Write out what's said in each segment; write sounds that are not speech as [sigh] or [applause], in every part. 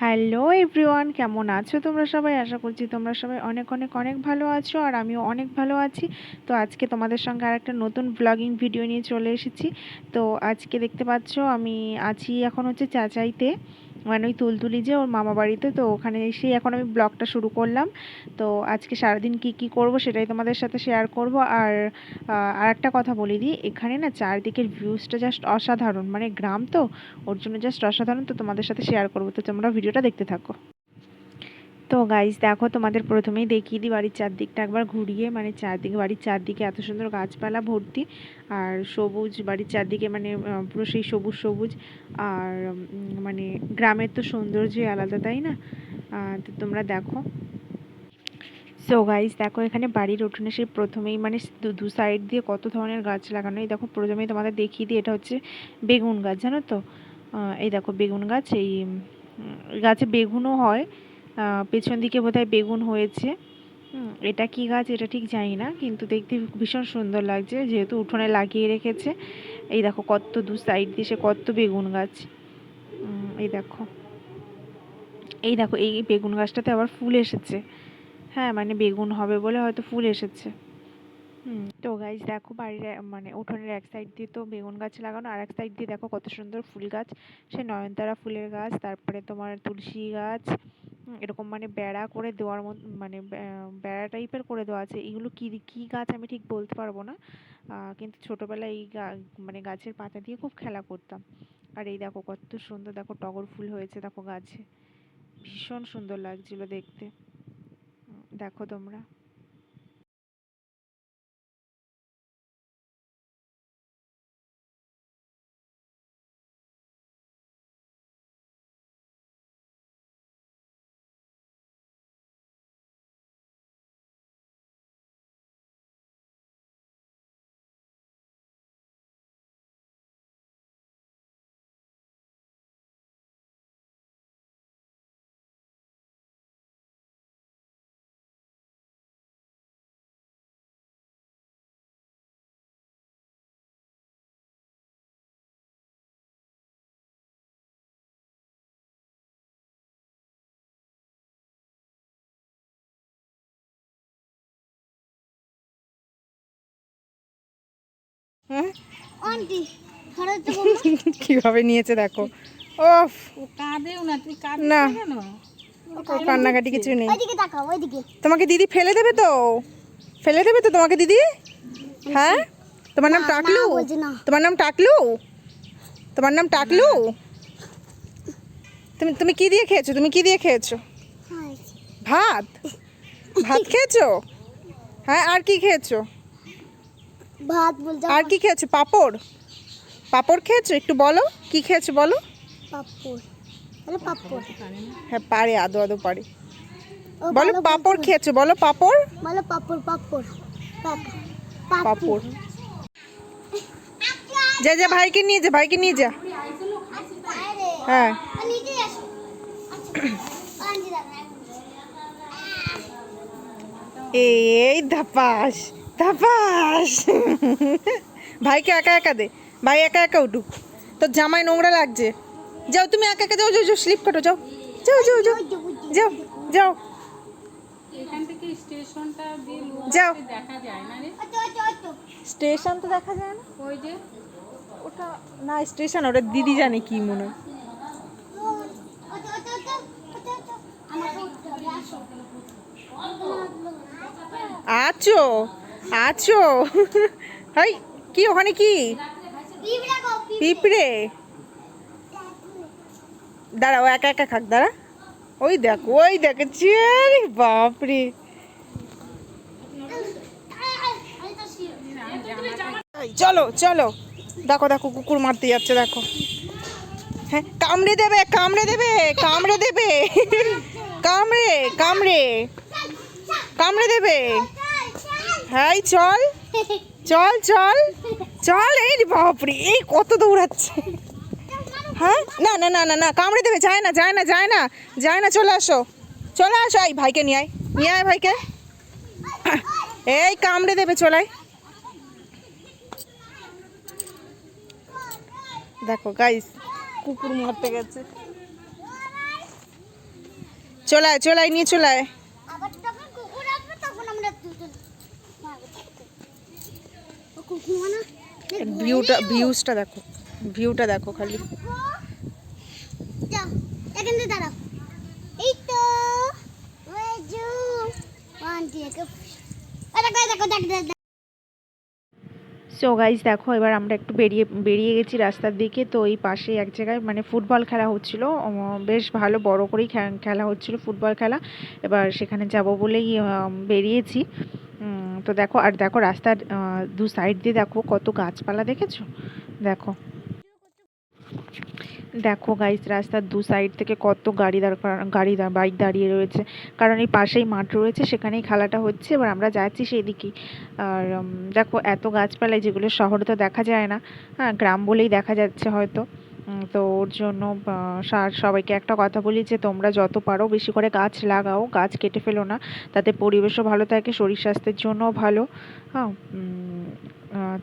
Hello everyone কেমন আছো তোমরা সবাই? আশা করছি তোমরা সবাই অনেক অনেক অনেক ভালো আছো আর আমিও অনেক ভালো আছি। তো আজকে তোমাদের সঙ্গে আর একটা নতুন ব্লগিং ভিডিও নিয়ে চলে এসেছি। তো আজকে দেখতে পাচ্ছ, আমি আছি এখন হচ্ছে চাচাইতে। মানে ওই তুলতুলি যে ওর মামা বাড়িতে, তো ওখানে এসেই এখন আমি ব্লগটা শুরু করলাম। তো আজকে সারাদিন কি কি করব সেটাই তোমাদের সাথে শেয়ার করব। আর আর একটা কথা বলে দিই, এখানে না চারদিকের ভিউজটা জাস্ট অসাধারণ। মানে গ্রাম তো, ওর জন্য জাস্ট অসাধারণ, তো তোমাদের সাথে শেয়ার করব। তো তোমরা ভিডিওটা দেখতে থাকো। তো গাইজ দেখো তোমাদের প্রথমেই দেখিয়ে দিই বাড়ির চারদিকটা। একবার ঘুরিয়ে মানে চারদিকে, বাড়ির চারদিকে এত সুন্দর গাছপালা ভর্তি। আর সবুজ, বাড়ির চারদিকে মানে পুরো সেই সবুজ সবুজ। আর মানে গ্রামের তো সৌন্দর্যই আলাদা, তাই না? তো তোমরা দেখো। সো গাইজ দেখো এখানে বাড়ির উঠোনে সেই প্রথমেই মানে দু- সাইড দিয়ে কত ধরনের গাছ লাগানো। এই দেখো প্রথমেই তোমাদের দেখিয়ে দিই, এটা হচ্ছে বেগুন গাছ, জানো তো? এই দেখো বেগুন গাছ, এই গাছে বেগুনও হয়। পেছন দিকে বোধহয় বেগুন হয়েছে। এটা কি গাছ? এটা ঠিক জানি না, কিন্তু দেখতে ভীষণ সুন্দর লাগছে, যেহেতু উঠোনে লাগিয়ে রেখেছে। এই দেখো কত দু সাইড দিয়ে সে কত বেগুন গাছ। এই দেখো। এই দেখো, এই বেগুন গাছটাতে আবার ফুল এসেছে। হ্যাঁ মানে বেগুন হবে বলে হয়তো ফুল এসেছে। হুম, তো গাছ দেখো বাড়ির মানে উঠোনের এক সাইড দিয়ে তো বেগুন গাছ লাগানো, আর এক সাইড দিয়ে দেখো কত সুন্দর ফুল গাছ। সে নয়নতারা ফুলের গাছ, তারপরে তোমার তুলসী গাছ এরকম মানে বেড়া করে দেওয়ার মতো মানে বেড়া টাইপের করে দেওয়া আছে, এগুলো কী কী গাছ আমি ঠিক বলতে পারব না। কিন্তু ছোটোবেলায় এই মানে গাছের পাতা দিয়ে খুব খেলা করতাম। আর এই দেখো কত সুন্দর, দেখো টগর ফুল হয়েছে দেখো গাছে। ভীষণ সুন্দর লাগছিল দেখতে। দেখো তোমরা। হ্যাঁ? [laughs] কীভাবে নিয়েছে দেখো। ওফ। কাঁদেও না তুই না। কান্নাকাটি কিছু নেই। তোমাকে দিদি ফেলে দেবে তো? ফেলে দেবে তো তোমাকে দিদি? হ্যাঁ? তোমার নাম টাকলু। তোমার নাম টাকলু? তোমার নাম টাকলু? তুমি তুমি কি দিয়ে খেয়েছো? তুমি কি দিয়ে খেয়েছো? ভাত? ভাত খেয়েছো? হ্যাঁ আর কি খেয়েছো? ভাত বলতে আর কি খেয়েছো? পাপড়? পাপড় খেয়েছো? একটু বলো কি খেয়েছো বলো? পাপ্পড় বলো পাপ্পড় হ্যাঁ পারে আদো আদো পারে। বলো পাপড় খেয়েছো? বলো পাপড়। বলো পাপ্পড় পাপড়। পাপড়। যা যা ভাইকে নিয়ে যা ভাইকে নিয়ে যা। হ্যাঁ। আচ্ছা আন্টি দাঁড়া এই ধাপাস। ধাপাস ভাইকে একা একা দে। ভাই একা একা উঠুক। তোর জামাই নোংরা লাগছে। যাও তুমি একা একা যাও যাও যাও স্লিপ কাটো যাও। যাও যাও যাও। যাও যাও। যাও। স্টেশন তো দেখা যায় না। ওই যে? ওটা না স্টেশন ওটা দিদি জানে কি মনে হয়। আছো? আছো? হাই কি ওখানে কি? পিঁপড়া পিঁপড়ে। দাঁড়াও একা একা খাক দাঁড়া। ওই দেখো ওই দেখো চেয়ারে বাপরে। চলো চলো। দেখো দেখো কুকুর মারতে যাচ্ছে দেখো। হ্যাঁ কামড়ে দেবে কামড়ে দেবে কামড়ে দেবে। কামড়ে কামড়ে। কামড়ে দেবে। হ্যাঁ চল। চল চল। চল, এই বাপরে, এই কত দৌড়াচ্ছে। হ্যাঁ? না না না না না, কামড়ে দেবে, যায় না যায় না যায় না যায় না, চলে আসো। চলে আসো, এই ভাইকে নিয়ে আয়। নিয়ে আয় ভাইকে। এই কামড়ে দেবে, চলে আয়। দেখো গাইস কুকুর মারতে গেছে। চলায় চলায় নিয়ে চলায় আবার যখন কুকুর আসবে তখন আমরা দুজন মারবো তাকে। ও কুকুর মানে ভিউটা ভিউজটা দেখো। ভিউটা দেখো খালি। সো গাইজ দেখো এবার আমরা একটু বেরিয়ে বেরিয়ে গেছি রাস্তার দিকে। তো এই পাশে এক জায়গায় মানে ফুটবল খেলা হচ্ছিল। বেশ ভালো বড় করেই খেলা হচ্ছিল ফুটবল খেলা। এবার সেখানে যাব বলেই বেরিয়েছি। তো দেখো, আর দেখো রাস্তার দু সাইড দিয়ে দেখো কত গাছপালা দেখেছ? দেখো। দেখো গাইস রাস্তার দু সাইড থেকে কত গাড়ি দাঁড় গাড়ি বাইক দাঁড়িয়ে রয়েছে। কারণ এই পাশেই মাঠ রয়েছে, সেখানেই খেলাটা হচ্ছে। এবার আমরা যাচ্ছি সেই দিকেই আর দেখো এত গাছপালায় যেগুলো শহরে তো দেখা যায় না হ্যাঁ গ্রাম বলেই দেখা যাচ্ছে হয়তো। তো ওর জন্য সবাইকে একটা কথা বলি যে, তোমরা যত পারো বেশি করে গাছ লাগাও, গাছ কেটে ফেলো না। তাতে পরিবেশও ভালো থাকে, শরীর স্বাস্থ্যের জন্যও ভালো। হ্যাঁ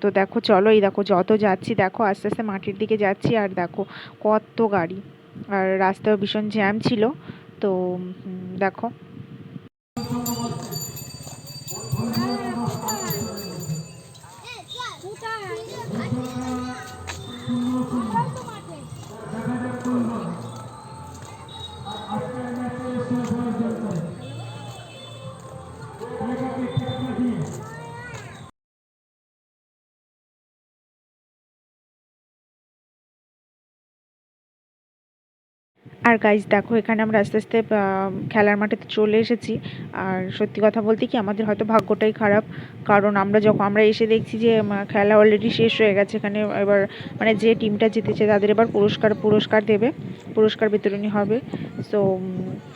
তো দেখো, চলো এই দেখো, যত যাচ্ছি, দেখো, আস্তে আস্তে মাটির দিকে যাচ্ছি, আর দেখো কত গাড়ি। আর রাস্তায় ভীষণ জ্যাম ছিল, তো দেখো। আর গাইজ দেখো, এখানে আমরা আস্তে আস্তে খেলার মাঠেতে চলে এসেছি। আর সত্যি কথা বলতে কি, আমাদের হয়তো ভাগ্যটাই খারাপ। কারণ আমরা যখন, আমরা এসে দেখছি যে খেলা অলরেডি শেষ হয়ে গেছে, এখানে এবার মানে যে টিমটা জিতেছে, তাদের এবার পুরস্কার পুরস্কার দেবে। পুরস্কার বিতরণী হবে। সো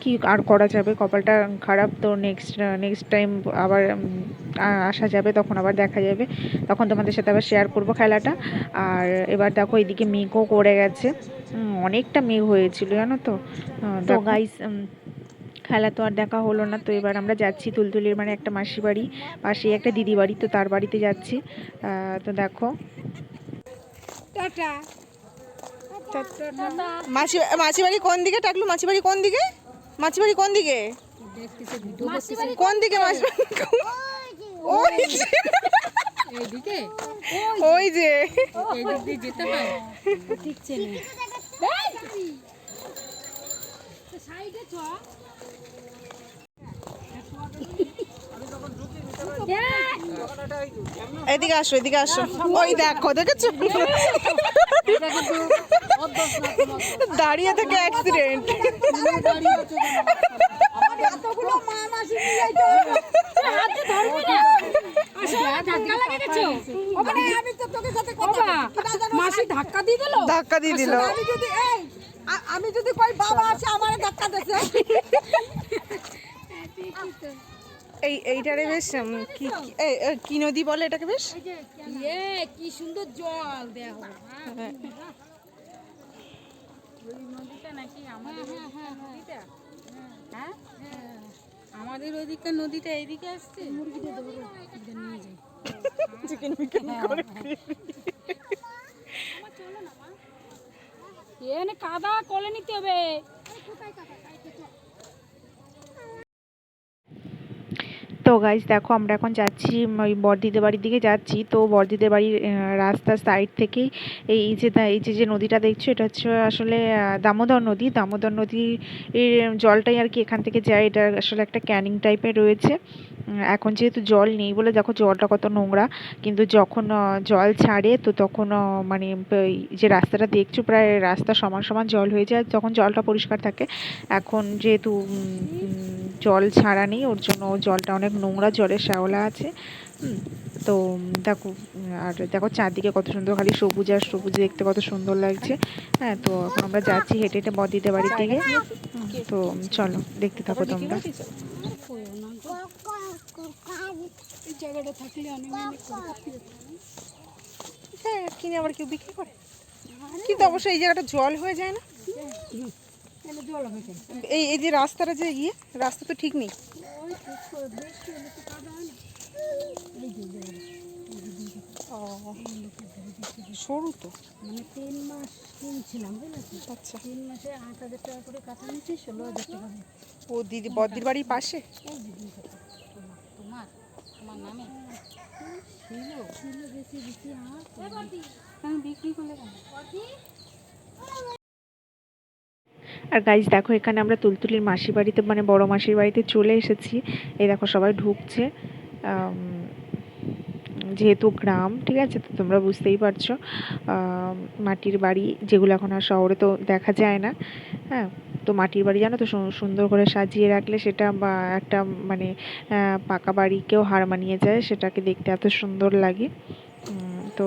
কি আর করা যাবে? কপালটা খারাপ, তো নেক্সট নেক্সট টাইম আবার আসা যাবে, তখন আবার দেখা যাবে। তখন তোমাদের সাথে আবার শেয়ার করব খেলাটা। আর এবার দেখো, এদিকে মেঘও করে গেছে। অনেকটা মেঘ হয়েছিল জানো তো তো গাইস খেলা তো আর দেখা হলো না তো এবার আমরা যাচ্ছি তুলতুলির মানে একটা মাসি বাড়ি পাশেই একটা দিদি বাড়ি তো তার বাড়িতে যাচ্ছি তো দেখো মাসি মাসি বাড়ি কোন দিকে টাকলু মাসি বাড়ি কোন দিকে মাসি বাড়ি কোন দিকে কোন দিকে মাসি ওই যে ওই যে যেতে হয় ঠিক এদিকে আসো এদিকে আসো। ওই দেখো দেখেছ? দাঁড়িয়ে থেকে অ্যাক্সিডেন্ট মাসি ধাক্কা দিয়ে দিল? ধাক্কা দিয়ে দিল। আমি যদি এই আমি যদি কই বাবা আছে আমার ধাক্কা দিছে। এই এইটারে বেশ কি কি- নদী বলে এটাকে বেশ? এ কি সুন্দর জল দেখো ওই নদীটা নাকি আমাদের ওইদিককার নদীটা? হ্যাঁ। আমাদের ওইদিকে নদীটা এদিকে আসছে? মুরগিটা দেবো নিয়ে যাই। চিকেন বিকেন করে এনে কাদা কলে নিতে হবে। তো গাইজ দেখো আমরা এখন যাচ্ছি ওই বড়দিদের বাড়ির দিকে যাচ্ছি। তো বড়দিদের বাড়ির রাস্তার সাইড থেকেই এই যে এই যে যে নদীটা দেখছ, এটা হচ্ছে আসলে দামোদর নদী। দামোদর নদীর জলটাই আর কি এখান থেকে যায়। এটা আসলে একটা ক্যানিং টাইপের রয়েছে। এখন যেহেতু জল নেই বলে দেখো জলটা কত নোংরা। কিন্তু যখন জল ছাড়ে, তো তখন মানে যে রাস্তাটা দেখছ, প্রায় রাস্তা সমান সমান জল হয়ে যায়। তখন জলটা পরিষ্কার থাকে। এখন যেহেতু জল ছাড়া নেই, ওর জন্য জলটা অনেক নোংরা জলের শ্যাওলা আছে। তো দেখো, আর দেখো চারদিকে কত সুন্দর খালি সবুজ আর সবুজ দেখতে কত সুন্দর লাগছে। হ্যাঁ তো এখন আমরা যাচ্ছি হেঁটে হেঁটে বদিতে বাড়ির দিকে। তো চলো, দেখতে থাকো তোমরা। জায়গাটা থাকলে হ্যাঁ কিনে আবার কেউ বিক্রি করে? কিন্তু অবশ্যই এই জায়গাটা জল হয়ে যায় না। জল এই এই যে রাস্তাটা যে ইয়ে রাস্তা তো ঠিক নেই। ও সরু তো। মানে তিন মাস কিনছিলাম আচ্ছা। তিন মাসে আট হাজার টাকা করে কাটা নিচ্ছি ষোলো হাজার টাকা ও দিদি বদ্দির বাড়ির পাশে? এই দিদি তোমার? তোমার নামে? ছিল। ছিল বেশি বেশি আর আমি বিক্রি করলে কেন? আর গাইজ দেখো, এখানে আমরা তুলতুলির মাসির বাড়িতে মানে বড় মাসির বাড়িতে চলে এসেছি। এই দেখো, সবাই ঢুকছে। যেহেতু গ্রাম, ঠিক আছে, তো তোমরা বুঝতেই পারছ। মাটির বাড়ি যেগুলো এখন আর শহরে তো দেখা যায় না। হ্যাঁ তো মাটির বাড়ি জানো তো সুন্দর করে সাজিয়ে রাখলে সেটা বা একটা মানে পাকা বাড়িকেও হার মানিয়ে যায়, সেটাকে দেখতে এত সুন্দর লাগে। তো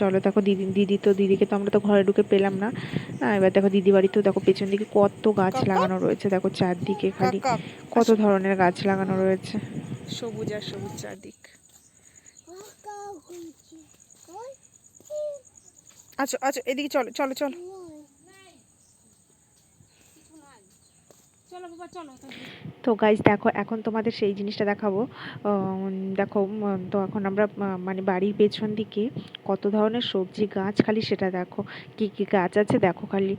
চলো দেখো দিদি দিদি তো দিদিকে তো আমরা তো ঘরে ঢুকে পেলাম না। আহ, এবার দেখো দিদি বাড়িতেও দেখো পেছন দিকে কত গাছ লাগানো রয়েছে। দেখো চারদিকে খালি কত ধরনের গাছ লাগানো রয়েছে। সবুজ আর সবুজ চারদিক। আচ্ছা আচ্ছা এদিকে চলো চলো চলো। তো গাইজ দেখো, এখন তোমাদের সেই জিনিসটা দেখাবো। দেখো তো এখন আমরা মানে বাড়ির পেছন দিকে কত ধরনের সবজি গাছ খালি সেটা দেখো। কি কি গাছ আছে দেখো খালি।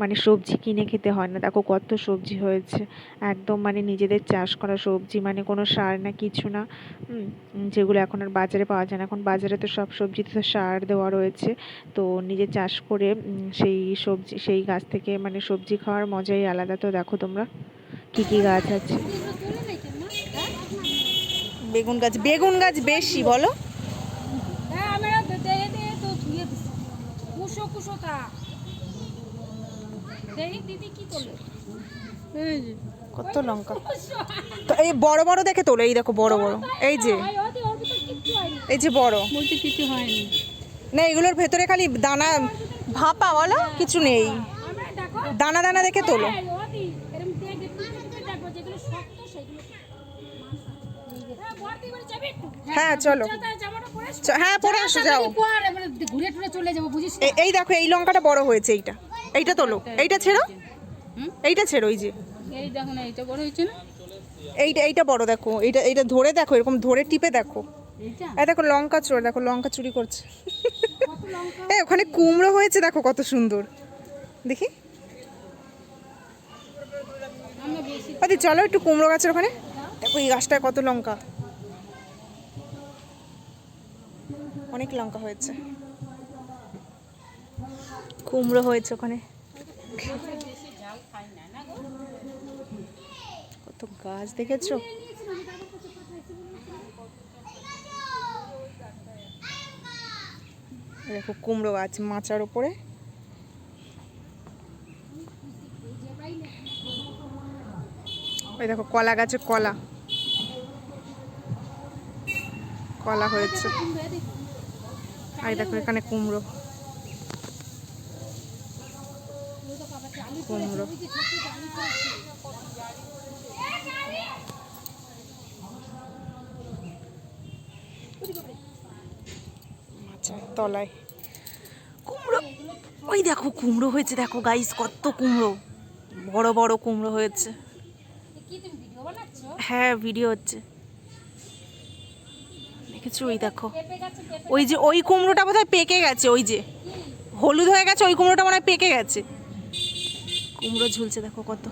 মানে সবজি কিনে খেতে হয় না। দেখো কত সবজি হয়েছে। একদম মানে নিজেদের চাষ করা সবজি মানে কোনো সার না কিছু না। যেগুলো এখন আর বাজারে পাওয়া যায় না। এখন বাজারে তো সব সবজিতে তো সার দেওয়া রয়েছে। তো নিজে চাষ করে সেই সবজি, সেই গাছ থেকে মানে সবজি খাওয়ার মজাই আলাদা। তো দেখো তোমরা কি কি গাছ আছে? বেগুন গাছ বেগুন গাছ বেশি বলো হ্যাঁ আমরা দেখে দিয়ে তো ধুয়ে দিছি কুশো কুশো তা দেখি দিদি কি করল কত লঙ্কা। [laughs] তো এই বড় বড় দেখে তোলো এই দেখো বড় বড়। এই যে। এই যে বড়। বলতে কিছু হয়নি। না এগুলোর ভেতরে খালি দানা ভাপা বলো কিছু নেই। দানা দানা দেখে তোলো। হ্যাঁ বাড়ি যাবি একটু। হ্যাঁ চলো। হ্যাঁ পরে আসো যাও। পর এবারে ঘুরে টুরে চলে যাব বুঝিস না? এ- এই দেখো এই লঙ্কাটা বড় হয়েছে এইটা। এইটা তোলো। এইটা ছেড়ো। হুম? এইটা ছেড়ো ওই যে। এই দেখো না এইটা বড় হয়েছে না? এইটা এইটা বড় দেখো। এইটা এইটা ধরে দেখো এরকম ধরে টিপে দেখো। এই দেখো লঙ্কা চোর দেখো লঙ্কা চুরি করছে। এই ওখানে কুমড়ো হয়েছে দেখো কত সুন্দর। দেখি। আদি চলো একটু কুমড়ো গাছের ওখানে। দেখো এই গাছটায় কত লঙ্কা। অনেক লঙ্কা হয়েছে। কুমড়ো হয়েছে ওখানে। কত গাছ দেখেছ? দেখো কুমড়ো গাছ মাচার ওপরে ওই দেখো কলা গাছে কলা। কলা হয়েছে। আর দেখো এখানে কুমড়ো। কুমড়ো আচ্ছা তলায়। কুমড়ো। ওই দেখো, কুমড়ো হয়েছে, দেখো গাইস কত কুমড়ো। বড় বড় কুমড়ো হয়েছে। হ্যাঁ ভিডিও হচ্ছে। দেখেছ? ওই দেখো। ওই যে, ওই কুমড়োটা বোধহয় পেকে গেছে, ওই যে। হলুদ হয়ে গেছে, ওই কুমড়োটা মনে হয় পেকে গেছে। কুমড়ো ঝুলছে দেখো কত।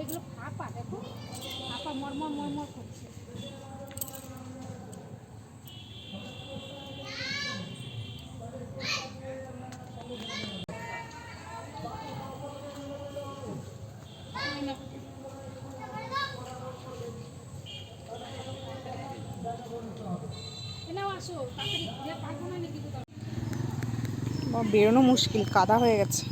এগুলো ফাঁপা দেখো। ফাঁপা মরমর মরমর করছে নাও আসো তাড়াতাড়ি ঘুরে পারব না নাকি তো বা বেরোনো মুশকিল কাদা হয়ে গেছে।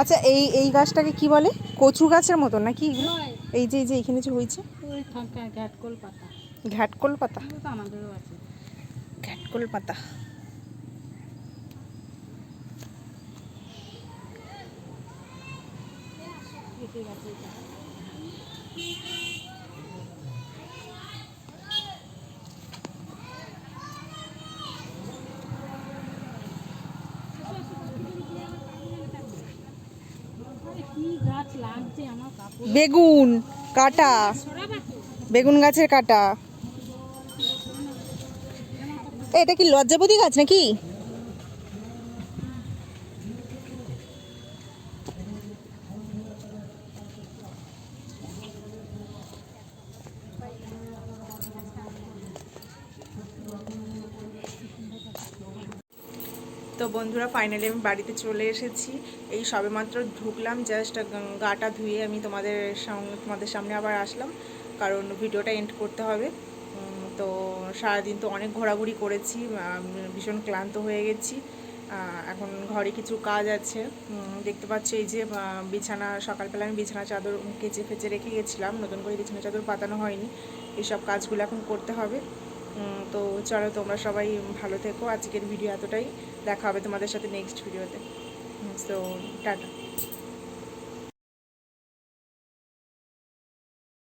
আচ্ছা এই এই গাছটাকে কি বলে? কচু গাছের মতো নাকি এগুলো? এই যে এই যে এখানে যে হয়েছে। পাতা। ঘ্যাটকোল পাতা? এগুলো আমাদেরও আছে। ঘ্যাটকোল পাতা। গাছে এটা কি গাছ নিচে আমার কাপড় বেগুন কাটা। বেগুন গাছের কাটা। এটা কি লজ্জাপতি গাছ নাকি? বন্ধুরা ফাইনালি আমি বাড়িতে চলে এসেছি। এই সবেমাত্র ঢুকলাম জাস্ট গাটা ধুয়ে আমি তোমাদের তোমাদের সামনে আবার আসলাম, কারণ ভিডিওটা এন্ড করতে হবে। তো সারাদিন তো অনেক ঘোরাঘুরি করেছি ভীষণ ক্লান্ত হয়ে গেছি। এখন ঘরে কিছু কাজ আছে। দেখতে পাচ্ছ এই যে বিছানা, সকালবেলা আমি বিছানা চাদর কেচে ফেচে রেখে গেছিলাম, নতুন করে বিছানা চাদর পাতানো হয়নি। এইসব কাজগুলো এখন করতে হবে। তো চলো তোমরা সবাই ভালো থেকো। আজকের ভিডিও এতটাই। দেখা হবে তোমাদের সাথে নেক্সট ভিডিওতে সো টাটা।